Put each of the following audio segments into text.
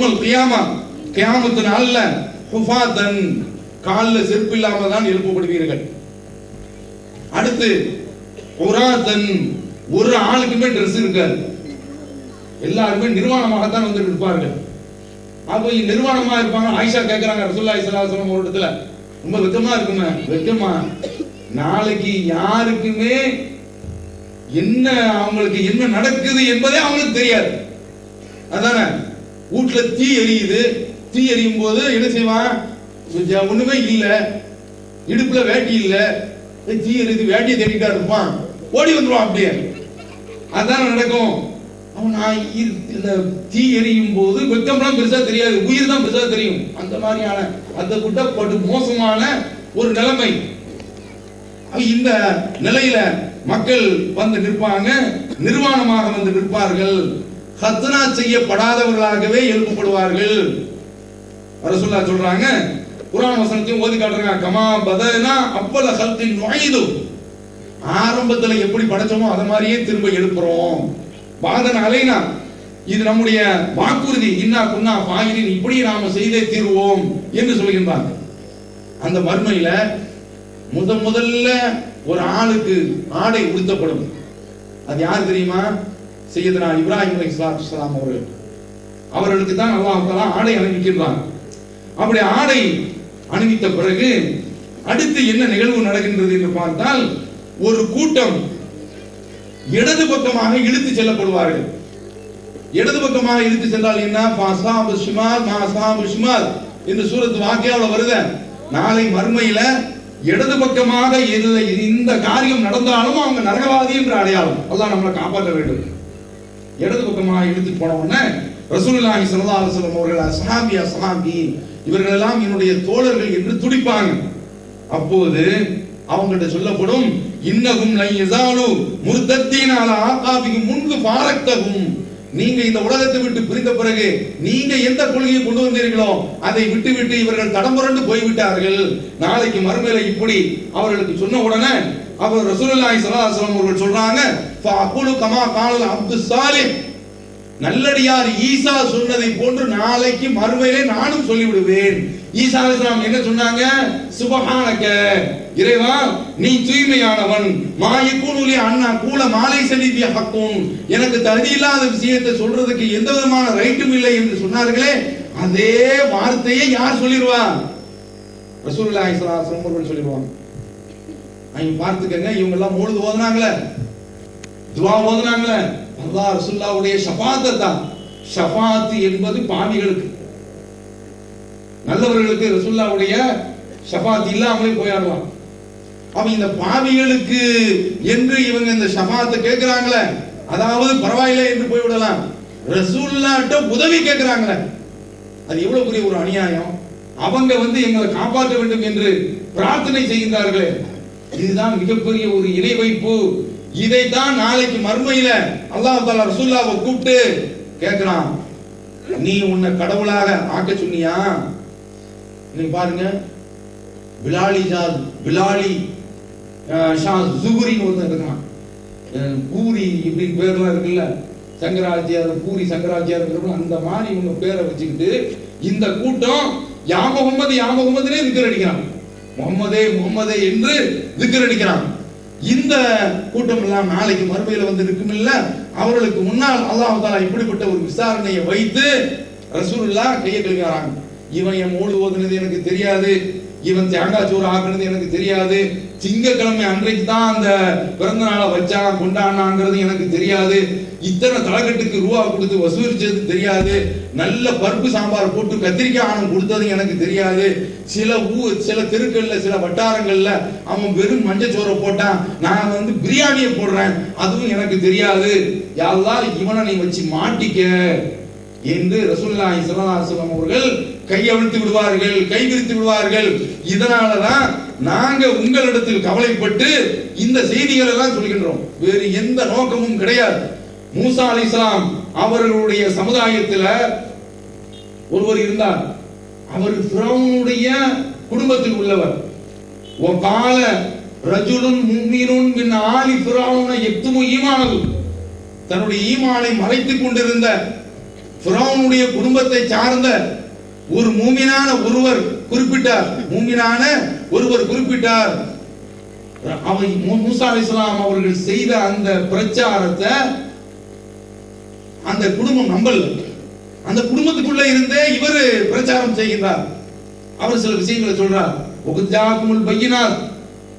கியாமா கியாமத்து நாள்ல ஹுஃபாதன் காலில் செருப்பு இல்லாம தான் எழுப்பப்படுவீர்கள். அடுத்து உராத்தன் ஒரு ஆளுக்குமே ட்ரெஸ் இருக்காது. எல்லாருமே நிர்வாணமாகத்தான் வந்து இருப்பார்கள் அப்போ இங்க நிர்வாணமா இருப்பாங்க. ஆயிஷா கேட்கிறாங்க ரசூல்லா இஸ்லாம் ஒரு இடத்துல ரொம்ப வெக்கமா இருக்குமே வெக்கமா. நாளைக்கு யாருக்குமே என்ன அவங்களுக்கு என்ன நடக்குது என்பதே அவங்களுக்கு தெரியாது. அதானே? வீட்டுல தீ எரியுது. தீ எரியும் போது என்ன செய்வான்? ஒண்ணுமே இல்ல. இடுப்புல வேட்டி இல்ல. தீ எரியுது வேட்டியை தேடிட்டா இருப்பான். ஓடி வந்துருவான் அப்படியே. அதான் நடக்கும். அவன் நான் இந்த தீ எரியும் போது வெக்கம்லாம் பெருசா தெரியாது. உயிர் தான் பெருசா தெரியும். அந்த மாதிரியான அந்த குட்டப்பட்டு மோசமான ஒரு நிலைமை. இந்த நிலையில மக்கள் வந்து நிற்பாங்க. நிர்வாணமாக வந்து நிற்பார்கள். ஹத்னா செய்யப்படாதவர்களாகவே எழுப்பப்படுவார்கள். ரசுல்லா சொல்றாங்க குர்ஆன் வசனத்தையும் ஓதி காட்டுறாங்க கமா பதனா அப்பல ஹல்கின் நுழைது ஆரம்பத்துல எப்படி படைச்சோமோ அத மாதிரியே திரும்ப எழுப்புறோம். பாதன அலைனா இது நம்முடைய வாக்குறுதி இன்னா குன்னா பாயினின் இப்படி நாம செய்தே தீருவோம் என்று சொல்கின்றாங்க. அந்த மர்மையில முத முதல்ல ஒரு ஆளுக்கு ஆடை உடுத்தப்படும். அது யார் தெரியுமா? செய்யதுனா இப்ராஹிம் அலைஹிஸ்ஸலாம் அவர்கள். அவர்களுக்கு தான் அல்லாஹ் ஆடை அணிவிக்கின்றான் அப்படி ஆடை அணிவித்த பிறகு அடுத்து என்ன நிகழ்வு நடக்கின்றது என்று பார்த்தால் ஒரு கூட்டம் இடது பக்கமாக இழுத்து செல்லப்படுவார்கள். இடது பக்கமாக இழுத்து சென்றால் என்ன? பாசாபு ஷிமால் மாசாபு ஷிமால் என்று சூரத்து வாக்கியாவில் வருத நாளை மறுமையில இடது பக்கமாக இந்த காரியம் நடந்தாலும் அவங்க நரகவாதி என்ற அடையாளம். அதான் நம்மளை காப்பாற்ற வேண்டும். இடது பக்கமாக இழுத்து போன உடனே ரசூலுல்லாஹி ஸல்லல்லாஹு அலைஹி வஸல்லம் அவர்கள் அஸ்ஹாபி அஸ்ஹாபி இவர்கள் எல்லாம் என்னுடைய தோழர்கள் என்று துடிப்பாங்க. அப்போது அவங்கள்ட்ட சொல்லப்படும் இன்னகும் லை யஸாலு முர்தத்தீன அலா முன்பு பாரக்தகும் நீங்க இந்த உலகத்தை விட்டு பிரிந்த பிறகு நீங்க எந்த கொள்கையை கொண்டு வந்தீர்களோ அதை விட்டு விட்டு இவர்கள் தடம்புரண்டு போய்விட்டார்கள். நாளைக்கு மறுமையில இப்படி அவர்களுக்கு சொன்ன உடனே அப்ப ரசூலுல்லாஹி ஸல்லல்லாஹு அலைஹி வஸல்லம் அவர்கள் சொல்றாங்க ஃபஅகுலு கமா கானல் அப்து சாலிஹ். நல்லடியார் ஈசா சொன்னதை போன்று நாளைக்கு மறுமையிலே நானும் சொல்லிவிடுவேன். ஈசா அலிஸ்லாம் என்ன சொன்னாங்க? சுபஹானக இறைவா நீ தூய்மையானவன். மாயக்கூனுலி அண்ணா கூல மாலை செலுத்திய பக்கம் எனக்கு தகுதி இல்லாத விஷயத்தை சொல்றதுக்கு எந்த விதமான ரைட்டும் இல்லை என்று சொன்னார்களே அதே வார்த்தையை யார் சொல்லிடுவா ரசூலுல்லாஹி ஸல்லல்லாஹு அலைஹி வஸல்லம் அவர்கள் சொல்லிடுவாங்க அவங்க பார்த்துக்கங்க இவங்க எல்லாம் மூழுது ஓதுனாங்களே. துவா ஓதுனாங்களே. அல்லாஹ் ரசுல்லாவுடைய ஷபாத்தை தான் ஷபாத்து என்பது பாவிகளுக்கு நல்லவர்களுக்கு ரசுல்லாவுடைய ஷபாத் இல்லாமலே போயிடலாம் அவன் இந்த பாவிகளுக்கு என்று இவங்க இந்த ஷபாத்தை கேட்கிறாங்களே அதாவது பரவாயில்லை என்று போய்விடலாம். ரசூல்லாட்ட உதவி கேட்கிறாங்களே. அது எவ்வளவு பெரிய ஒரு அநியாயம். அவங்க வந்து எங்களை காப்பாற்ற வேண்டும் என்று பிரார்த்தனை செய்கின்றார்களே. இதுதான் மிகப்பெரிய ஒரு இணை வைப்பு. இதைத்தான் நாளைக்கு மர்மையில அல்லாஹ் தாலா ரசூல்லாவை கூப்பிட்டு கேட்கிறான் நீ உன்னை கடவுளாக ஆக்க சொன்னியா? நீங்க பாருங்க பிலாலி ஜாத் பிலாலி அஹ், ஷா ஜுகுரின்னு ஒருத்தன் இருக்கான். அஹ், பூரி இப்படி பேர்லாம் இருக்குல்ல சங்கராச்சியார் பூரி சங்கராச்சியார் அந்த மாதிரி இவங்க பேரை வச்சுக்கிட்டு இந்த கூட்டம் யா முகமது யா முகமதுனே அடிக்கிறான் முகமதே முகமதே என்று திக்கர் அடிக்கிறான். இந்த கூட்டம் எல்லாம் நாளைக்கு மறுமையில வந்து இருக்கும் இல்ல அவர்களுக்கு முன்னால் அல்லாஹ் தாலா இப்படிப்பட்ட ஒரு விசாரணையை வைத்து ரசூல்லா கையை கழுகிறாங்க இவன் என் மூடு ஓதுனது எனக்கு தெரியாது. இவன் தேங்காய் சோறு ஆக்குனது எனக்கு தெரியாது. திங்கக்கிழமை அன்றைக்கு தான் அந்த பிறந்த நாளை வச்சான் கொண்டாடினாங்கிறது எனக்கு தெரியாது. இத்தனை தலைக்கட்டுக்கு ரூபா கொடுத்து வசூலிச்சது தெரியாது. நல்ல பருப்பு சாம்பார் போட்டு கத்திரிக்காய் ஆணம் கொடுத்தது எனக்கு தெரியாது. சில ஊ சில தெருக்கள்ல சில வட்டாரங்கள்ல அவன் வெறும் மஞ்சச்சோறை போட்டான். நான் வந்து பிரியாணியை போடுறேன். அதுவும் எனக்கு தெரியாது. யாரெல்லாம் இவனை நீ வச்சு மாட்டிக்க என்று ரசூலுல்லாஹி ஸல்லல்லாஹு அவர்கள் கையவிழ்த்து விடுவார்கள் கை விரித்து விடுவார்கள். இதனால தான் நாங்க உங்களிடத்தில் கவலைப்பட்டு இந்த செய்திகள் எல்லாம் சொல்கின்றோம். வேறு எந்த நோக்கமும் கிடையாது. மூசா அலைஹிஸ்ஸலாம் அவர்களுடைய சமுதாயத்தில் ஒருவர் இருந்தார். அவர் பிரவுனுடைய குடும்பத்தில் உள்ளவர். ஒகால ரஜுலுன் முன்மீனுன் பின் ஆலி பிராவுன எத்துமோ ஈமானது. தன்னுடைய ஈமானை மறைத்துக் கொண்டிருந்த பிராவுனுடைய குடும்பத்தை சார்ந்த ஒரு மூமினான ஒருவர் குறிப்பிட்டார். மூமினான ஒருவர் குறிப்பிட்டார். அவை மூசா இஸ்லாம் அவர்கள் செய்த அந்த பிரச்சாரத்தை அந்த குடும்பம் நம்பல. அந்த குடும்பத்துக்குள்ள இருந்தே இவர் பிரச்சாரம் செய்கின்றார். அவர் சில விஷயங்களை சொல்றார். உகுஜாக்குமுல் பையினார்.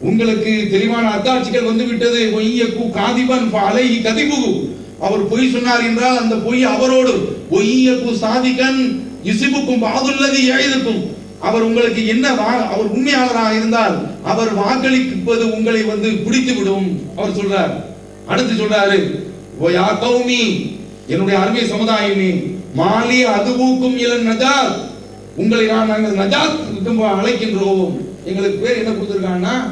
உங்களுக்கு தெளிவான அத்தாட்சிகள் வந்து விட்டது ஒய்யக்கு காதிபன் அலை கதிபுகு அவர் பொய் சொன்னார் என்றால் அந்த பொய் அவரோடு ஒய்யக்கு சாதிகன் யுசிபுக்கும் பாதுள்ளது எழுதுக்கும் அவர் உங்களுக்கு என்ன வா- அவர் உண்மையாளராக இருந்தால் அவர் வாக்களிப்பது உங்களை வந்து பிடித்து விடும் அவர் சொல்றார். அடுத்து சொல்றாரு யா கௌமி. என்னுடைய அருமை சமுதாயமே மாலி அதுவுக்கும் இளன் நஜாத். உங்களை நான் நாங்கள் நஜாத் குடும்ப அழைக்கின்றோம். எங்களுக்கு பேர் என்ன கொடுத்துருக்காங்கன்னா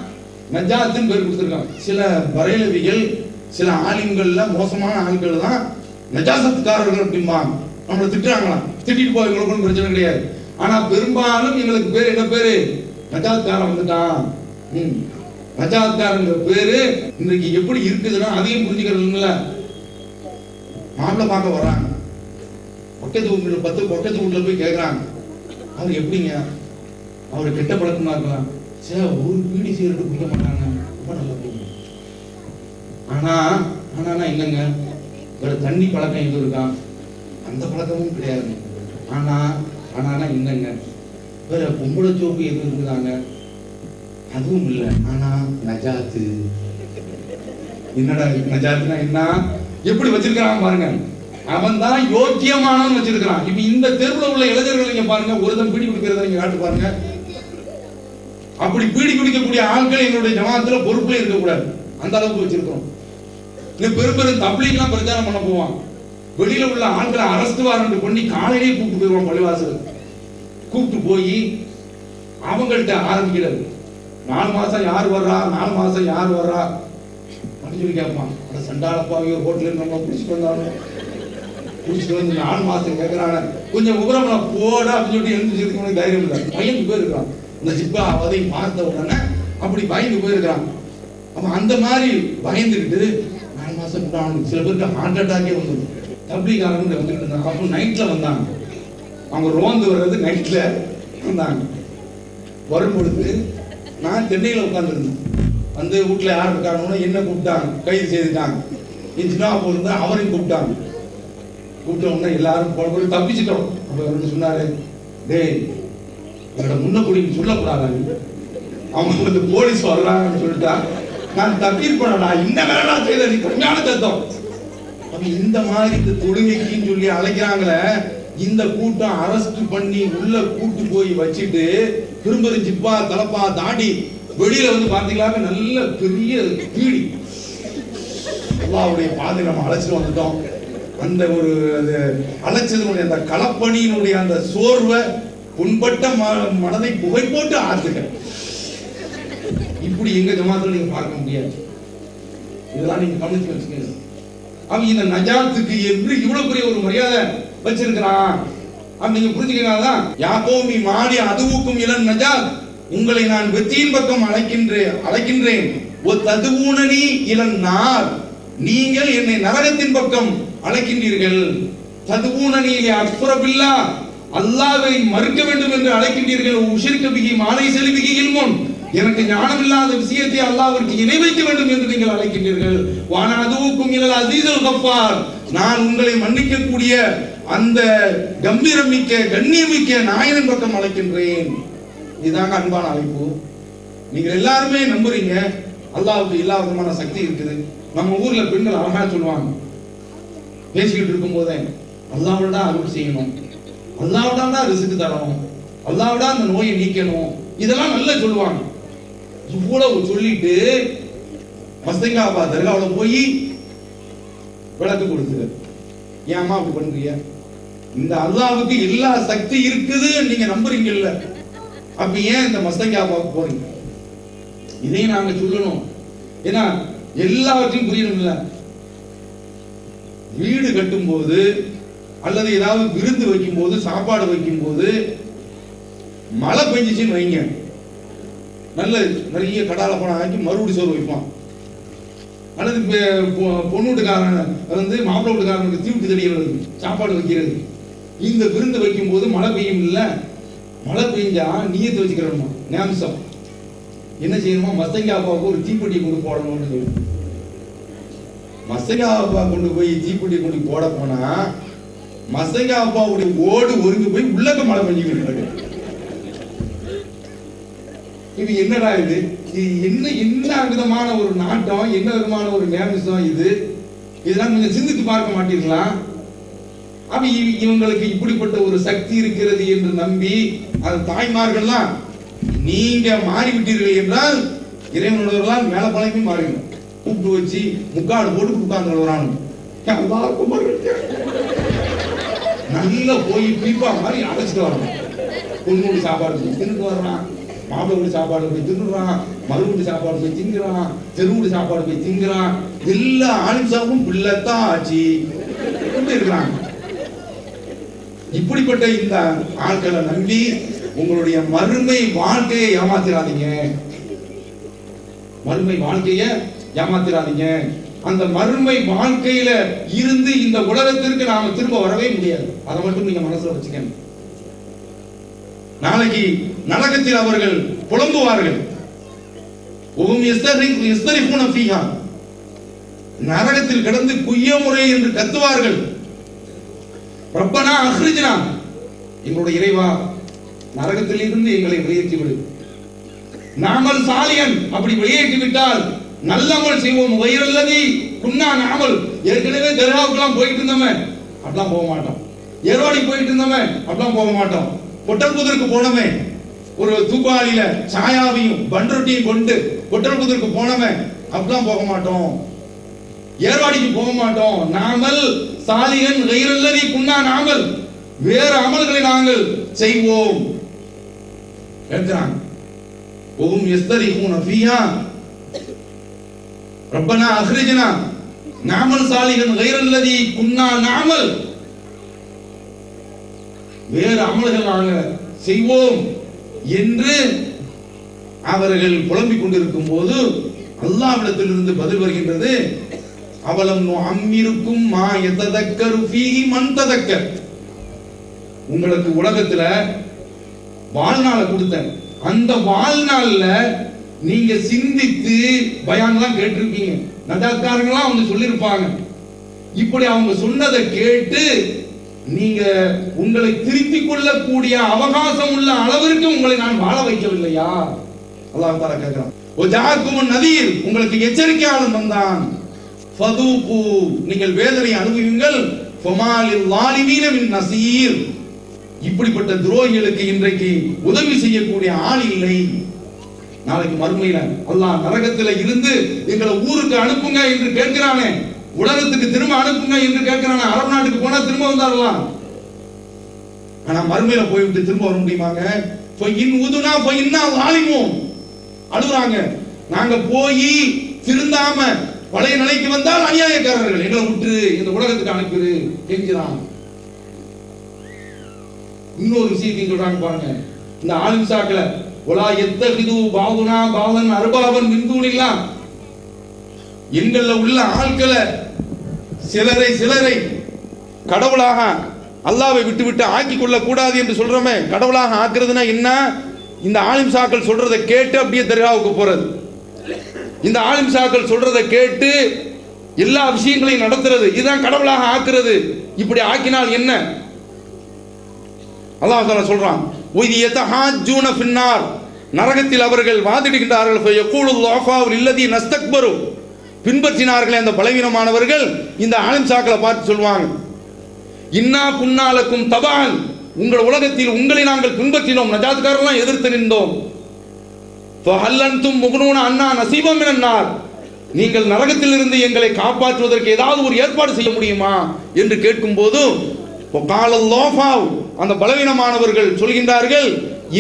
நஜாத்துன்னு பேர் கொடுத்துருக்காங்க. சில வரையலவிகள் சில ஆலிம்கள்ல மோசமான ஆட்கள் தான் நஜாசத்துக்காரர்கள் அப்படிம்பாங்க. நம்மளை திட்டுறாங்களாம். திட்டிட்டு போய் எங்களுக்கு ஒன்றும் பிரச்சனை கிடையாது. ஆனா பெரும்பாலும் எங்களுக்கு பேர் என்ன பேரு? நஜாத்காரன் வந்துட்டான். ம். நஜாத்காரங்கிற பேரு இன்னைக்கு எப்படி இருக்குதுன்னா அதையும் புரிஞ்சுக்கிறதுங்கள. மாப்பிள்ள பார்க்க வர்றாங்க. பக்கத்து ஊர்ல பத்து பக்கத்து ஊர்ல போய் கேக்குறாங்க. அவர் எப்படிங்க? அவர் கெட்ட பழக்கமா இருக்கலாம். சே ஒரு பீடி சிகரெட் குடிக்க மாட்டாங்க. ரொம்ப நல்ல போகும் ஆனா ஆனா இல்லைங்க வேற தண்ணி பழக்கம் எதுவும் இருக்கா? அந்த பழக்கமும் கிடையாது. ஆனா ஆனா இல்லைங்க வேற பொம்பளை சோப்பு எதுவும் இருக்குதாங்க? அதுவும் இல்லை. ஆனா நஜாத்து. என்னடா நஜாத்துனா என்ன? எப்படி வச்சிருக்கிறாங்க பாருங்க. அவன் தான் யோக்கியமானவன் வச்சிருக்கான் இப்ப இந்த தெருவில் உள்ள இளைஞர்கள் நீங்க பாருங்க ஒருத்தன் பீடி குடிக்கிறத நீங்க காட்டு பாருங்க. அப்படி பீடி குடிக்கக்கூடிய ஆட்கள் எங்களுடைய ஜமாத்துல பொறுப்புல இருக்கக்கூடாது. அந்த அளவுக்கு வச்சிருக்கிறோம். இந்த பெரும் பெரும் தப்லீக்லாம் பிரச்சாரம் பண்ண போவான். வெளியில உள்ள ஆட்களை அரசு வாரண்ட் பண்ணி காலையிலேயே கூப்பிட்டு போயிடுவான் பள்ளிவாசல். கூப்பிட்டு போய் அவங்கள்ட்ட ஆரம்பிக்கிறது. நாலு மாசம் யார் வர்றா? நாலு மாசம் யார் வர்றா? அப்படின்னு சொல்லி கேட்பான். அட சண்டாளப்பாவி ஒரு ஹோட்டலில் நம்ம பிடிச்சிட்டு வந்தாலும். பிடிச்சிட்டு வந்து நாலு மாதத்துக்கு கேட்குறாங்க கொஞ்சம் உபரமனை போடா அப்படின்னு சொல்லி எழுந்துக்கிறதுக்கு தைரியம் இல்லை. பயந்து போயிருக்கான் இந்த ஜிப்பா அவதையும் பார்த்த உடனே அப்படி பயந்து போயிருக்கிறான். அப்போ அந்த மாதிரி பயந்துக்கிட்டு நாலு மாதம் கூட அவனுக்கு சில பேருக்கு ஹார்ட் அட்டாக்கே வந்துடும். தப்ளிகாரங்க வந்துட்டு இருந்தாங்க. அப்போ நைட்டில் வந்தாங்க. அவங்க ரோந்து வர்றது நைட்டில் வந்தாங்க. வரும் பொழுது நான் சென்னையில் உட்காந்துருந்தேன் வந்து வீட்டில் யார் இருக்காங்கன்னு என்ன கூப்பிட்டாங்க? கைது செய்துட்டாங்க. என் சின்ன இருந்தா அவரையும் கூப்பிட்டாங்க. கூப்பிட்ட உடனே எல்லாரும் போன தப்பிச்சிட்டோம். அப்ப சொன்னாரு டேய் என்னோட முன்னக்குடி சொல்லக்கூடாது அவங்க வந்து போலீஸ் வர்றாங்கன்னு சொல்லிட்டா நான் தப்பிருப்பேன்டா இந்த வேலை செய்த நீ கம்மியான தத்தம் அப்ப இந்த மாதிரி இந்த தொழுகைக்குன்னு சொல்லி அழைக்கிறாங்களே இந்த கூட்டம் அரெஸ்ட் பண்ணி உள்ள கூட்டு போய் வச்சுட்டு திரும்ப ஜிப்பா தலப்பா தாண்டி வெளியில வந்து பாத்தீங்களா நல்ல பெரிய பீடி. அல்லாவுடைய பாதை நம்ம அழைச்சிட்டு வந்துட்டோம். அந்த ஒரு அது அழைச்சதனுடைய அந்த களப்பணியினுடைய அந்த சோர்வை புண்பட்ட ம- மனதை புகை போட்டு ஆத்துக்க இப்படி எங்க ஜமாத்துல நீங்க பார்க்க முடியாது. இதெல்லாம் நீங்க கவனிச்சு வச்சுக்கோங்க. அவன் இந்த நஜாத்துக்கு எப்படி இவ்வளவு பெரிய ஒரு மரியாதை வச்சிருக்கிறான். அப்ப நீங்க புரிஞ்சுக்கீங்களா யாக்கோமி மாடி அதுவுக்கும் இளன் நஜாத் உங்களை நான் வெற்றியின் பக்கம் அழைக்கின்றேன் அழைக்கின்றேன். ஒரு ததுவூனனி இளன் நார். நீங்கள் என்னை நரகத்தின் பக்கம் அழைக்கின்றீர்கள். ததுவூனனியிலே அற்புறபில்லா அல்லாவை மறுக்க வேண்டும் என்று அழைக்கின்றீர்கள். உஷிர்க்க பிகி மாலை செலுபிகி முன் எனக்கு ஞானம் இல்லாத விஷயத்தை அல்லாவிற்கு இணை வைக்க வேண்டும் என்று நீங்கள் அழைக்கின்றீர்கள். வான அதுவுக்கும் இல்லல் அசீசல் கஃபார் நான் உங்களை மன்னிக்கக்கூடிய அந்த கம்பீரம் மிக்க கண்ணியமிக்க நாயனின் பக்கம் அழைக்கின்றேன். இதுதாங்க அன்பான அழைப்பு. நீங்கள் எல்லாருமே நம்புறீங்க. அல்லாவுக்கு எல்லா விதமான சக்தி இருக்குது. நம்ம ஊர்ல பெண்கள் அழகா சொல்லுவாங்க. பேசிக்கிட்டு இருக்கும் போதே அல்லாவிடா தான் அருள் செய்யணும். அல்லாவிடா தான் ரிசுக்கு தரணும். அல்லாவிடா அந்த நோயை நீக்கணும். இதெல்லாம் நல்லா சொல்லுவாங்க. இவ்வளவு சொல்லிட்டு மஸ்தங்காபா தர்காவில் போய் விளக்கு கொடுக்குது ஏம்மா அப்படி பண்றீங்க? இந்த அல்லாவுக்கு எல்லா சக்தி இருக்குது. நீங்க நம்புறீங்கல்ல. அப்ப ஏன் இந்த மஸ்தங்காபாவுக்கு போறீங்க? இதையும் நாங்க சொல்லணும். ஏன்னா எல்லாவற்றையும் புரியணும்ல. வீடு கட்டும்போது அல்லது ஏதாவது விருந்து வைக்கும்போது சாப்பாடு வைக்கும்போது மழை பெஞ்சிச்சுன்னு வைங்க. நல்ல நிறைய கடால பணம் ஆக்கி மறுபடி சோறு வைப்பான். அல்லது பொ- பொண்ணு வீட்டுக்காரன் வந்து மாப்பிள்ளை வீட்டுக்காரனுக்கு தீவுக்கு தெரியறது சாப்பாடு வைக்கிறது. இந்த விருந்து வைக்கும் போது மழை பெய்யும் இல்லை மழை பெஞ்சா நீயத்து வச்சுக்கிறோமா நேம்சம். என்ன செய்யணுமா மஸ்தங்கா அப்பாவுக்கு ஒரு தீப்பெட்டி கொண்டு போடணும்னு சொல்லி. மஸ்தங்கா அப்பா கொண்டு போய் தீப்பெட்டி கொண்டு போட போனா மஸ்தங்கா அப்பாவுடைய ஓடு ஒருங்கு போய் உள்ளக்க மழை பண்ணிக்கிட்டு இது என்னடா இது? இது என்ன என்ன விதமான ஒரு நாட்டம் என்ன விதமான ஒரு நேமிசம் இது? இதெல்லாம் கொஞ்சம் சிந்தித்து பார்க்க மாட்டீங்களா அப்ப இவ- இவங்களுக்கு இப்படிப்பட்ட ஒரு சக்தி இருக்கிறது என்று நம்பி அந்த தாய்மார்கள்லாம் நீங்க மாறிவிட்டீர்கள் என்றால் இறைவனுடையவர்களால் மேல பழக்கி மாறிடும் கூப்பிட்டு வச்சு முக்காடு போட்டு உட்கார்ந்து வரானு எல்லாருக்கும் நல்லா போய் பீப்பா மாதிரி அழைச்சிட்டு வரணும். பொண்ணு சாப்பாடு போய் தின்னுட்டு வர்றான். மாப்பிள்ளை சாப்பாடு போய் தின்னுறான் மறு சாப்பாடு போய் திங்குறான் தெரு சாப்பாடு போய் திங்குறான் எல்லா ஆலிம்சாவும் பிள்ளைத்தான் ஆச்சு. இருக்கிறாங்க. இப்படிப்பட்ட இந்த ஆட்களை நம்பி உங்களுடைய மறுமை வாழ்க்கையை ஏமாத்திராதீங்க. மறுமை வாழ்க்கைய ஏமாத்திராதீங்க. அந்த மறுமை வாழ்க்கையில இருந்து இந்த உலகத்திற்கு நாம திரும்ப வரவே முடியாது. அதை மட்டும் நீங்க மனசுல வச்சுக்கணும். நாளைக்கு நரகத்தில் அவர்கள் புலம்புவார்கள். நரகத்தில் கிடந்து குய்ய முறை என்று கத்துவார்கள். ரப்பனா அஹ்ரிஜ்னா. எங்களுடைய இறைவா நரகத்திலிருந்து எங்களை வெளியேற்றி விடு. நாமல் சாலியன் அப்படி வெளியேற்றி விட்டால் நல்லமல் செய்வோம். வயிறல்லதி குன்னா நாமல். ஏற்கனவே தர்காவுக்குலாம் போயிட்டு இருந்தவன் அப்படிலாம் போக மாட்டோம் ஏரோடி போயிட்டு இருந்தவன் அப்படிலாம் போக மாட்டோம் பொட்டல்புதருக்கு போனவன் ஒரு தூக்காளியில சாயாவையும் பண்ரொட்டியும் கொண்டு பொட்டல்புதருக்கு போனவன் அப்படிலாம் போக மாட்டோம். ஏர்வாடிக்கு போக மாட்டோம். நாமல் சாலிகன் கைரல்லதி குன்னா நாமல். வேறு அமல்களை நாங்கள் செய்வோம். கேட்கிறாங்க ஓம் எஸ்தரிஹூன ஃபீஹா ரப்பனா அஹ்ரிஜனா நாமல் சாலிகன் கைரல்லதி குன்னா நாமல் வேறு அமல்கள் நாங்கள் செய்வோம் என்று அவர்கள் புலம்பிக் கொண்டிருக்கும் போது அல்லாவிடத்திலிருந்து பதில் வருகின்றது அவலம் அம்மிருக்கும் மா எத்ததக்கரு ஃபீஹி மன் உங்களுக்கு உலகத்துல வாழ்நாளை கொடுத்தேன். அந்த வாழ்நாள்ல நீங்க சிந்தித்து பயான்லாம் கேட்டிருப்பீங்க நஜாக்காரங்களாம் அவங்க சொல்லியிருப்பாங்க. இப்படி அவங்க சொன்னதை கேட்டு நீங்க உங்களை திருத்திக் கொள்ளக்கூடிய அவகாசம் உள்ள அளவிற்கு உங்களை நான் வாழ வைக்கவில்லையா? அல்லாஹ் தாரா கேட்கிறான். ஜாக்கும் நதீர் உங்களுக்கு எச்சரிக்கையாளன் வந்தான். ஃபதூகு நீங்கள் வேதனை அனுபவியுங்கள். ஃபமாலில் லாலிமீன மின் நசீர். இப்படிப்பட்ட துரோகிகளுக்கு இன்றைக்கு உதவி செய்யக்கூடிய ஆள் இல்லை. நாளைக்கு மறுமையில அல்லாஹ் நரகத்துல இருந்து எங்களை ஊருக்கு அனுப்புங்க என்று கேட்கிறானே. உலகத்துக்கு திரும்ப அனுப்புங்க என்று கேட்கிறானே. அரபு நாட்டுக்கு போனா திரும்ப வந்தாரலாம் ஆனா மறுமையில போய்விட்டு திரும்ப வர முடியுமாங்க? பொய்யின் உதுனா இன்னும் வாழிமோம் அழுகுறாங்க. நாங்க போய் திருந்தாம பழைய நிலைக்கு வந்தால் அநியாயக்காரர்கள். எங்களை விட்டு இந்த உலகத்துக்கு அனுப்பிடு கெஞ்சுறான் இன்னொரு விஷயத்தையும் சொல்றாங்க பாருங்க. இந்த ஆலிம்சாக்கள ஒலா எத்தகிது பாவுனா பாவன் அருபாவன் மின்தூணில்லா எங்கள்ல உள்ள ஆட்களை சிலரை சிலரை கடவுளாக அல்லாவை விட்டு விட்டு ஆக்கி கொள்ள கூடாது என்று சொல்றோமே கடவுளாக ஆக்குறதுனா என்ன? இந்த ஆலிம்சாக்கள் சொல்றதை கேட்டு அப்படியே தர்காவுக்கு போறது. இந்த ஆலிம்சாக்கள் சொல்றதை கேட்டு எல்லா விஷயங்களையும் நடத்துறது. இதுதான் கடவுளாக ஆக்குறது. இப்படி ஆக்கினால் என்ன? அல்லாஹ் சொல்றான் ஒய்தி யதஹாஜூன ஃபின்னார். நரகத்தில் அவர்கள் வாதிடுகின்றார்கள் இல்லதி நஸ்தக்பரு. பின்பற்றினார்களே அந்த பலவீனமானவர்கள் இந்த ஆலம் சாக்களை பார்த்து சொல்வாங்க இன்னா குன்னாலக்கும் தபான். உங்கள் உலகத்தில் உங்களை நாங்கள் பின்பற்றினோம் நஜாத்காரெல்லாம் எதிர்த்து நின்றோம். ஹல்லன்தும் முகனூன அண்ணா நசீபம் என்னார் நீங்கள் நரகத்திலிருந்து எங்களை காப்பாற்றுவதற்கு ஏதாவது ஒரு ஏற்பாடு செய்ய முடியுமா? என்று கேட்கும்போது காலல்லாஃபாவ் அந்த பலவீனமானவர்கள் சொல்கின்றார்கள்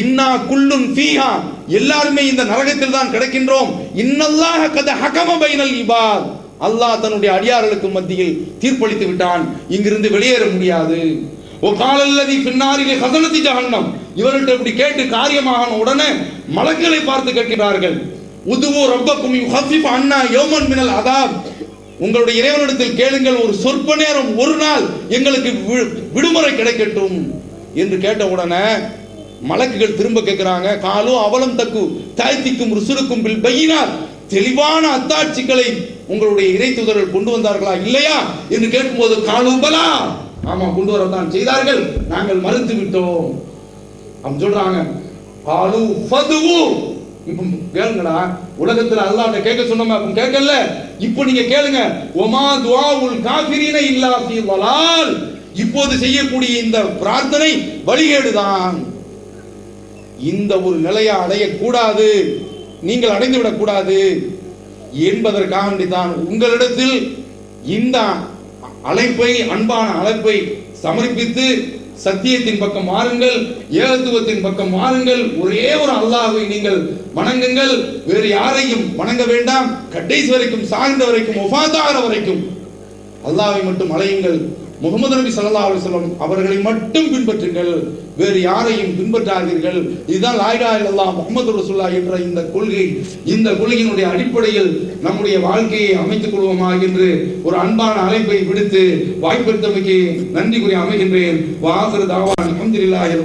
இன்னா குல்லுன் ஃபீஹா. எல்லாருமே இந்த நரகத்தில் தான் கிடைக்கின்றோம். இன்னல்லாஹ கத ஹகம பைனல் இபாத். அல்லாஹ் தன்னுடைய அடியார்களுக்கு மத்தியில் தீர்ப்பளித்து விட்டான். இங்கிருந்து வெளியேற முடியாது. ஓ காலல்லதி பின்னாரிலே ஹசனத்தி ஜஹன்னம். இவர்கிட்ட இப்படி கேட்டு காரியமாக உடனே மலக்களை பார்த்து கேட்கிறார்கள் உதுவோ ரப்பக்கும் யுஹஃபிஃப் அண்ணா யோமன் மினல் அதாப். உங்களுடைய இறைவனிடத்தில் கேளுங்கள் ஒரு சொற்ப நேரம் ஒரு நாள் எங்களுக்கு விடுமுறை கிடைக்கட்டும். என்று கேட்ட உடனே மலக்குகள் திரும்ப கேட்கிறாங்க காலும் அவலம் தக்கு தாய்த்திக்கும் ருசுருக்கும் பில் பையினார் தெளிவான அத்தாட்சிகளை உங்களுடைய இறை தூதர்கள் கொண்டு வந்தார்களா இல்லையா என்று கேட்கும்போது காலும் பலா! ஆமா கொண்டு வரத்தான் செய்தார்கள். நாங்கள் மறுத்து விட்டோம். அவங்க சொல்றாங்க. காலு ஃபதுவு! இப்போ கேளுங்கடா உலகத்துல அல்லாட்ட கேட்க சொன்னோமே அப்ப கேட்கல. இப்போ நீங்க கேளுங்க. ஒமா துஆவுல் காஃபிரீன இல்லா ஃபீ வலால்! இப்போது செய்யக்கூடிய இந்த பிரார்த்தனை வழிகேடுதான். இந்த ஒரு நிலையை அடையக்கூடாது. நீங்கள் அடைந்து விடக்கூடாது என்பதற்காக வேண்டிதான் உங்களிடத்தில் இந்த அழைப்பை அன்பான அழைப்பை சமர்ப்பித்து சத்தியத்தின் பக்கம் மாறுங்கள் ஏகத்துவத்தின் பக்கம் மாறுங்கள். ஒரே ஒரு அல்லாஹை நீங்கள் வணங்குங்கள். வேறு யாரையும் வணங்க வேண்டாம். கடைசி வரைக்கும் சார்ந்த வரைக்கும் ஒஃபாதார வரைக்கும் அல்லாவை மட்டும் அழையுங்கள். முகமது நபி சல்லா அலுவலம் அவர்களை மட்டும் பின்பற்றுங்கள். வேறு யாரையும் பின்பற்றாதீர்கள். இதுதான் லாயிடா இல்லா முகமது ரசுல்லா என்ற இந்த கொள்கை. இந்த கொள்கையினுடைய அடிப்படையில் நம்முடைய வாழ்க்கையை அமைத்துக் கொள்வோமா என்று ஒரு அன்பான அழைப்பை விடுத்து வாய்ப்பெடுத்தமைக்கு நன்றி கூறி அமைகின்றேன். வாசர் தாவான் அல்ஹம்துலில்லாஹி